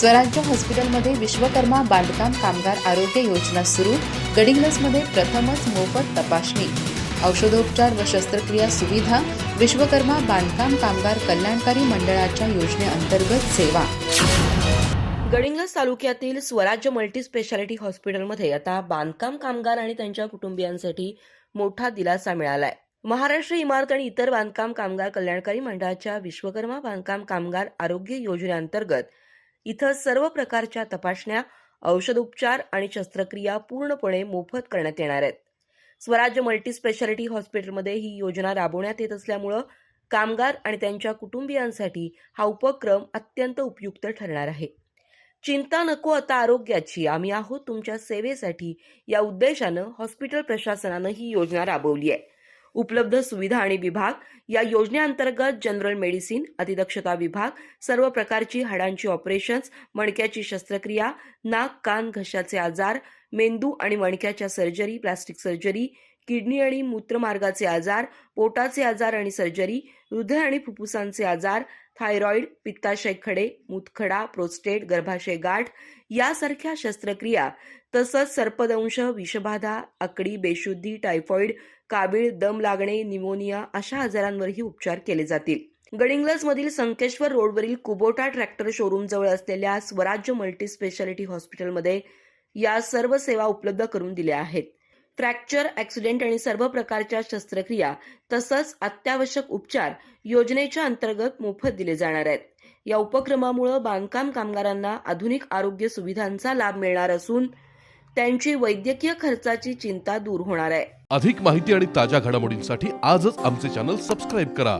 स्वराज्य हॉस्पिटलमध्ये विश्वकर्मा बांधकाम कामगार आरोग्य योजना सुरू. गडिंगलसमध्ये प्रथमच मोफत तपासणी. औषधोपचार व शस्त्रक्रिया सुविधा. विश्वकर्मा बांधकाम कामगार कल्याणकारी मंडळाच्या योजनेअंतर्गत सेवा. गडिंगलस तालुक्यातील स्वराज्य मल्टी स्पेशालिटी हॉस्पिटलमध्ये आता बांधकाम कामगार आणि त्यांच्या कुटुंबियांसाठी मोठा दिलासा मिळालाय. महाराष्ट्र इमारत आणि इतर बांधकाम कामगार कल्याणकारी मंडळाच्या विश्वकर्मा बांधकाम कामगार आरोग्य योजनेअंतर्गत इथं सर्व प्रकारच्या तपासण्या औषधोपचार आणि शस्त्रक्रिया पूर्णपणे मोफत करण्यात येणार आहेत. स्वराज्य मल्टी स्पेशालिटी हॉस्पिटलमध्ये ही योजना राबवण्यात येत असल्यामुळं कामगार आणि त्यांच्या कुटुंबियांसाठी हा उपक्रम अत्यंत उपयुक्त ठरणार आहे. चिंता नको आता आरोग्याची आम्ही आहोत तुमच्या सेवेसाठी या उद्देशानं हॉस्पिटल प्रशासनानं ही योजना राबवली आहे. उपलब्ध सुविधा आणि विभाग. या योजनेअंतर्गत जनरल मेडिसिन अतिदक्षता विभाग सर्व प्रकारची हाडांची ऑपरेशन्स मणक्याची शस्त्रक्रिया नाक कान घशाचे आजार मेंदू आणि मणक्याच्या सर्जरी प्लास्टिक सर्जरी किडनी आणि मूत्रमार्गाचे आजार पोटाचे आजार आणि सर्जरी हृदय आणि फुफ्फुसांचे आजार थायरॉइड पित्ताशय खडे मूतखडा प्रोस्टेट गर्भाशय गाठ यासारख्या शस्त्रक्रिया तसंच सर्पदंश विषबाधा आकडी बेशुद्धी टायफॉइड कावीळ दम लागणे निमोनिया अशा आजारांवरही उपचार केले जातील. गडिंग्लजमधील संकेश्वर रोडवरील कुबोटा ट्रॅक्टर शोरूम जवळ असलेल्या स्वराज्य मल्टी स्पेशालिटी हॉस्पिटलमध्ये या सर्व सेवा उपलब्ध करून दिल्या आहेत. फ्रॅक्चर ॲक्सिडेंट आणि सर्व प्रकारच्या शस्त्रक्रिया तसंच अत्यावश्यक उपचार योजनेच्या अंतर्गत मोफत दिले जाणार आहेत. या उपक्रमामुळे बांधकाम कामगारांना आधुनिक आरोग्य सुविधांचा लाभ मिळणार असून त्यांची वैद्यकीय खर्चाची चिंता दूर होणार आहे. अधिक माहिती आणि ताज्या घडामोडींसाठी आजच आमचे चॅनल सबस्क्राईब करा.